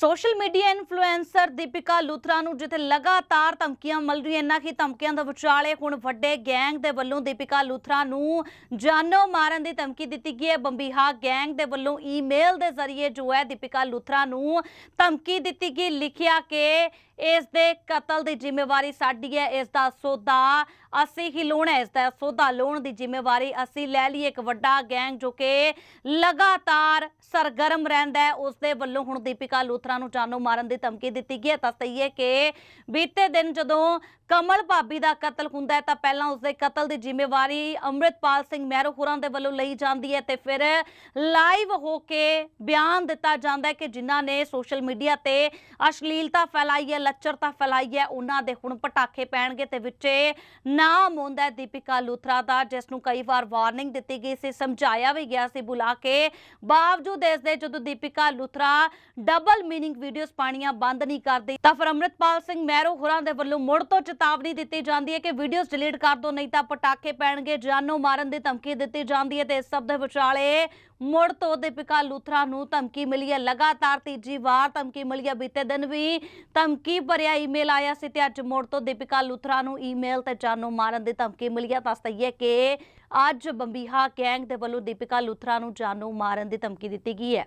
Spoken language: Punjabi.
Social media influencer Deepika Luthra ਨੂੰ ਜਿੱਥੇ ਲਗਾਤਾਰ ਧਮਕੀਆਂ ਮਿਲ ਰਹੀਆਂ ਇਹਨਾਂ ਹੀ ਧਮਕੀਆਂ ਦੇ ਵਿਚਾਲੇ ਹੁਣ ਵੱਡੇ ਗੈਂਗ ਦੇ ਵੱਲੋਂ ਦੀਪਿਕਾ ਲੂਥਰਾ ਨੂੰ ਜਾਨੋਂ ਮਾਰਨ ਦੀ ਧਮਕੀ ਦਿੱਤੀ ਗਈ ਹੈ। ਬੰਬੀਹਾ ਗੈਂਗ ਦੇ ਵੱਲੋਂ ਈਮੇਲ ਦੇ ਜ਼ਰੀਏ ਜੋ ਹੈ, ਦੀਪਿਕਾ ਲੂਥਰਾ ਨੂੰ ਧਮਕੀ ਦਿੱਤੀ ਗਈ। ਲਿਖਿਆ ਕਿ ਇਸ ਦੇ ਕਤਲ ਦੀ ਜ਼ਿੰਮੇਵਾਰੀ ਸਾਡੀ ਹੈ, ਇਸ ਦਾ ਸੌਦਾ ਅਸੀਂ ਹੀ ਲੋਣਾ ਇਸ ਦਾ ਸੌਦਾ ਲੋਣ ਦੀ ਜ਼ਿੰਮੇਵਾਰੀ ਅਸੀਂ ਲੈ ਲਈ ਇੱਕ ਵੱਡਾ ਗੈਂਗ ਜੋ ਕਿ ਲਗਾਤਾਰ ਸਰਗਰਮ ਰਹਿੰਦਾ ਹੈ। ਉਸ ਦੇ ਵੱਲੋਂ ਹੁਣ ਦੀਪਿਕਾ ਲੂਥਰਾ ਨੂੰ ਜਾਨੋਂ ਮਾਰਨ ਦੀ ਧਮਕੀ ਦਿੱਤੀ ਗਈ ਹੈ। ਤਾਂ ਸਹੀ ਹੈ ਕਿ ਬੀਤੇ ਦਿਨ ਜਦੋਂ ਕਮਲ ਭਾਬੀ ਦਾ ਕਤਲ ਹੁੰਦਾ ਹੈ ਤਾਂ ਪਹਿਲਾਂ ਉਸ ਦੇ ਕਤਲ ਦੀ ਜ਼ਿੰਮੇਵਾਰੀ ਅੰਮ੍ਰਿਤਪਾਲ ਸਿੰਘ ਮਹਿਰੋ ਹੋਰਾਂ ਦੇ ਵੱਲੋਂ ਲਈ ਜਾਂਦੀ ਹੈ ਤੇ ਫਿਰ ਲਾਈਵ ਹੋ ਕੇ ਬਿਆਨ ਦਿੱਤਾ ਜਾਂਦਾ ਹੈ ਕਿ ਜਿਨ੍ਹਾਂ ਨੇ ਸੋਸ਼ਲ ਮੀਡੀਆ ਤੇ ਅਸ਼ਲੀਲਤਾ ਫੈਲਾਈ ਹੈ ਲੱਚਰਤਾ ਫੈਲਾਈ ਹੈ, ਉਹਨਾਂ ਦੇ ਹੁਣ ਪਟਾਕੇ ਪੈਣਗੇ ਤੇ ਵਿੱਚੇ ਨਾਮ ਹੁੰਦਾ ਹੈ ਦੀਪਿਕਾ ਲੂਥਰਾ ਦਾ, ਜਿਸ ਨੂੰ ਕਈ ਵਾਰ ਵਾਰਨਿੰਗ ਦਿੱਤੀ ਗਈ ਸੀ, ਸਮਝਾਇਆ ਵੀ ਗਿਆ ਸੀ ਬੁਲਾ ਕੇ। ਬਾਵਜੂਦ ਇਸ ਦੇ ਜਦੋਂ Deepika Luthra double meaning videos ਪਾਣੀਆਂ ਬੰਦ ਨਹੀਂ ਕਰਦੀ, ਤਾਂ ਫਿਰ ਅੰਮ੍ਰਿਤਪਾਲ ਸਿੰਘ ਮਹਿਰੋ ਹੋਰਾਂ ਦੇ ਵੱਲੋਂ ਮੁੜ ਤੋਂ ਚੇਤਾਵਨੀ ਦਿੱਤੀ ਜਾਂਦੀ ਹੈ ਕਿ ਵੀਡੀਓਜ਼ ਡਿਲੀਟ ਕਰ ਦਿਓ ਨਹੀਂ ਤਾਂ ਪਟਾਕੇ ਪੈਣਗੇ, ਜਾਨੋਂ ਮਾਰਨ ਦੀ ਧਮਕੀ ਦਿੱਤੀ ਜਾਂਦੀ ਹੈ ਤੇ ਇਸ ਸਭ ਦੇ ਵਿਚਾਲੇ ਮੁੜ ਤੋਂ ਦੀਪਿਕਾ ਲੂਥਰਾ ਨੂੰ ਧਮਕੀ ਮਿਲੀ ਹੈ। ਲਗਾਤਾਰ ਤੀਜੀ ਵਾਰ ਧਮਕੀ ਮਿਲੀ ਹੈ। ਬੀਤੇ ਦਿਨ ਵੀ ਧਮਕੀ ਭਰਿਆ ਈਮੇਲ ਆਇਆ ਸੀ ਤੇ ਅੱਜ ਮੁੜ ਤੋਂ ਦੀਪਿਕਾ ਲੁਥਰਾ ਨੂੰ ਈਮੇਲ ਤੇ ਜਾਨੋਂ ਮਾਰਨ ਦੀ ਧਮਕੀ ਮਿਲੀ ਹੈ ਤਾਂ ਸਹੀ ਕਿ ਅੱਜ ਬੰਬੀਹਾ ਗੈਂਗ ਦੇ ਵੱਲੋਂ ਦੀਪਿਕਾ ਲੁਥਰਾ ਨੂੰ ਜਾਨੋਂ ਮਾਰਨ ਦੀ ਧਮਕੀ ਦਿੱਤੀ ਗਈ ਹੈ।